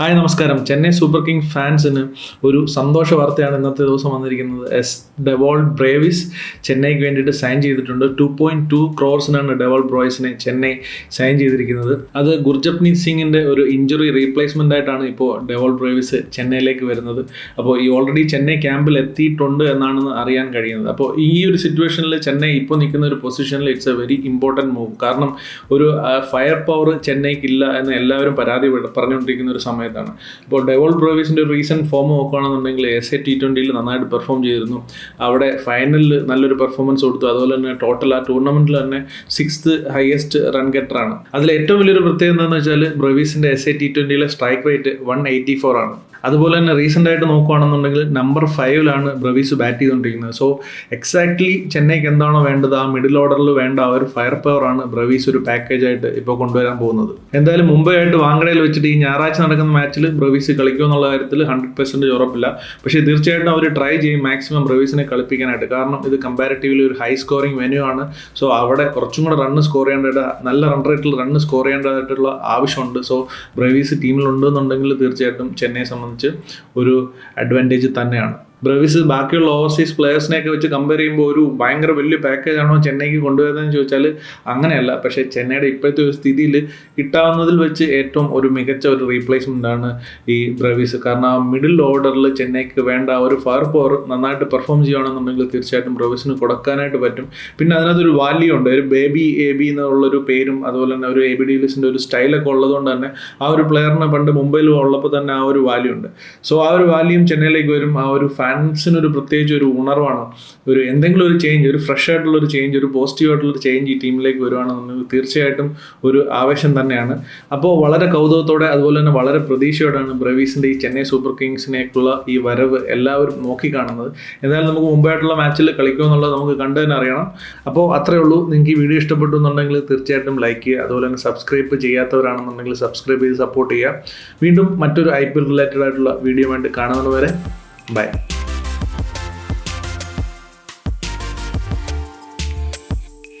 Hi നമസ്കാരം. Chennai super king ഫാൻസിന് ഒരു സന്തോഷ വാർത്തയാണ് ഇന്നത്തെ ദിവസം വന്നിരിക്കുന്നത്. എസ് ഡെവോൾ ബ്രേവിസ് ചെന്നൈക്ക് വേണ്ടിയിട്ട് സൈൻ ചെയ്തിട്ടുണ്ട്. ടു പോയിന്റ് ടു ക്രോർസിനാണ് ഡെവോൾ ബ്രോയ്സിനെ ചെന്നൈ സൈൻ ചെയ്തിരിക്കുന്നത്. അത് ഗുർജപ്നീത് സിംഗിന്റെ ഒരു ഇഞ്ചുറി റീപ്ലേസ്മെന്റ് ആയിട്ടാണ് ഇപ്പോൾ ഡെവോൾ ബ്രേവിസ് ചെന്നൈയിലേക്ക് വരുന്നത്. അപ്പോൾ ഈ ഓൾറെഡി ചെന്നൈ ക്യാമ്പിൽ എത്തിയിട്ടുണ്ട് എന്നാണെന്ന് അറിയാൻ കഴിയുന്നത്. അപ്പോൾ ഈ ഒരു സിറ്റുവേഷനിൽ ചെന്നൈ ഇപ്പോൾ നിൽക്കുന്ന ഒരു പൊസിഷനിൽ it's a very important move കാരണം ഒരു ഫയർ പവർ ചെന്നൈക്ക് ഇല്ല എന്ന് എല്ലാവരും പരാതി പറഞ്ഞുകൊണ്ടിരിക്കുന്ന ഒരു സമയത്താണ് ഇപ്പോൾ ഡെവോൾ ബ്രോവീസിന്റെ റീസെന്റ് ഫോം നോക്കുകയാണെന്നുണ്ടെങ്കിൽ എസ് എ ടി ട്വന്റിയിൽ നന്നായിട്ട് പെർഫോം ചെയ്തിരുന്നു. അവിടെ ഫൈനലിൽ നല്ലൊരു പെർഫോമൻസ് കൊടുത്തു. അതുപോലെ തന്നെ ടോട്ടൽ ആ ടൂർണമെന്റിൽ തന്നെ സിക്സ്ത് ഹയസ്റ്റ് റൺ ഗെറ്ററാണ് അതിൽ ഏറ്റവും വലിയൊരു പ്രത്യേകത എന്താണെന്ന് വെച്ചാൽ ബ്രവീസിന്റെ S A T ട്വന്റിയിലെ strike rate one eighty four ആണ്. അതുപോലെ തന്നെ റീസെന്റ് ആയിട്ട് നോക്കുകയാണെന്നുണ്ടെങ്കിൽ നമ്പർ ഫൈവിലാണ് ബ്രവീസ് ബാറ്റ് ചെയ്തുകൊണ്ടിരിക്കുന്നത്. സോ എക്സാക്ട്ലി ചെന്നൈക്ക് എന്താണോ വേണ്ടത് ആ മിഡിൽ ഓർഡറിൽ വേണ്ട ആ ഒരു ഫയർ പവർ ആണ് ബ്രവീസ് ഒരു പാക്കേജ് ആയിട്ട് ഇപ്പോൾ കൊണ്ടുവരാൻ പോകുന്നത്. എന്തായാലും മുംബൈ ആയിട്ട് വാങ്കടയിൽ വെച്ചിട്ട് ഈ ഞായറാഴ്ച നടക്കുന്ന മാച്ചിൽ ബ്രവീസ് കളിക്കുമോ എന്നുള്ള കാര്യത്തിൽ ഹൺഡ്രഡ് പെർസെന്റേജ് ഉറപ്പില്ല. പക്ഷേ തീർച്ചയായിട്ടും അവർ ട്രൈ ചെയ്യും മാക്സിമം ബ്രവീസിനെ കളിപ്പിക്കാനായിട്ട്. കാരണം ഇത് കമ്പാരിറ്റീവ്ലി ഒരു ഹൈ സ്കോറിംഗ് വെന്യൂ ആണ്. സോ അവിടെ കുറച്ചും കൂടെ റണ്ണ് സ്കോർ ചെയ്യേണ്ട നല്ല റൺ റേറ്റിൽ റണ്ണ് സ്കോർ ചെയ്യേണ്ടതായിട്ടുള്ള ആവശ്യമുണ്ട്. സോ ബ്രവീസ് ടീമിലുണ്ടെന്നുണ്ടെങ്കിൽ തീർച്ചയായിട്ടും ചെന്നൈയെ സംബന്ധിച്ച് ഒരു അഡ്വാന്റേജ് തന്നെയാണ്. ബ്രവീസ് ബാക്കിയുള്ള ഓവർസീസ് പ്ലേയേഴ്സിനെയൊക്കെ വെച്ച് കമ്പയർ ചെയ്യുമ്പോൾ ഒരു ഭയങ്കര വലിയ പാക്കേജ് ആണോ ചെന്നൈക്ക് കൊണ്ടുവരുന്നതെന്ന് ചോദിച്ചാൽ അങ്ങനെയല്ല. പക്ഷേ ചെന്നൈയുടെ ഇപ്പോഴത്തെ ഒരു സ്ഥിതിയിൽ കിട്ടാവുന്നതിൽ വെച്ച് ഏറ്റവും ഒരു മികച്ച ഒരു റീപ്ലേസ്മെന്റ് ആണ് ഈ ബ്രവിസ് കാരണം ആ മിഡിൽ ഓർഡറിൽ ചെന്നൈക്ക് വേണ്ട ഒരു ഫയർ പവർ നന്നായിട്ട് പെർഫോം ചെയ്യുകയാണെന്നുണ്ടെങ്കിൽ തീർച്ചയായിട്ടും ബ്രവീസിന് കൊടുക്കാനായിട്ട് പറ്റും. പിന്നെ അതിനകത്തൊരു വാല്യൂ ഉണ്ട്. ഒരു ബേബി എ ബി എന്നുള്ളൊരു പേരും അതുപോലെ തന്നെ ഒരു എ ബി ഡീലിസിന്റെ ഒരു സ്റ്റൈലൊക്കെ ഉള്ളതുകൊണ്ട് തന്നെ ആ ഒരു പ്ലെയറിനെ പണ്ട് മുംബൈയിൽ ഉള്ളപ്പോൾ തന്നെ ആ ഒരു വാല്യൂ ഉണ്ട്. സോ ആ ഒരു വാല്യൂം ചെന്നൈയിലേക്ക് വരും. ആ ഒരു ഒരു പ്രത്യേകിച്ച് ഒരു ഉണർവാണ്. ഒരു എന്തെങ്കിലും ഒരു ചേഞ്ച് ഒരു ഫ്രഷ് ആയിട്ടുള്ള ഒരു ചേഞ്ച് ഒരു പോസിറ്റീവ് ആയിട്ടുള്ള ഒരു ചേഞ്ച് ഈ ടീമിലേക്ക് വരുവാണെന്നുണ്ടെങ്കിൽ തീർച്ചയായിട്ടും ഒരു ആവേശം തന്നെയാണ്. അപ്പോൾ വളരെ കൗതുകത്തോടെ അതുപോലെ തന്നെ വളരെ പ്രതീക്ഷയോടെയാണ് ബ്രവീസിന്റെ ഈ ചെന്നൈ സൂപ്പർ കിങ്സിനേക്കുള്ള ഈ വരവ് എല്ലാവരും നോക്കി കാണുന്നത് എന്തായാലും നമുക്ക് മുമ്പായിട്ടുള്ള മാച്ചിൽ കളിക്കുമെന്നുള്ളത് നമുക്ക് കണ്ടു തന്നെ അറിയണം. അപ്പോൾ അത്രയേ ഉള്ളൂ. നിങ്ങൾക്ക് ഈ വീഡിയോ ഇഷ്ടപ്പെട്ടു എന്നുണ്ടെങ്കിൽ തീർച്ചയായിട്ടും ലൈക്ക് ചെയ്യുക. അതുപോലെ തന്നെ സബ്സ്ക്രൈബ് ചെയ്യാത്തവരാണെന്നുണ്ടെങ്കിൽ സബ്സ്ക്രൈബ് ചെയ്ത് സപ്പോർട്ട് ചെയ്യുക. വീണ്ടും മറ്റൊരു ഐ പി എൽ റിലേറ്റഡ് ആയിട്ടുള്ള വീഡിയോ വേണ്ടി കാണുന്നവരെ ബൈ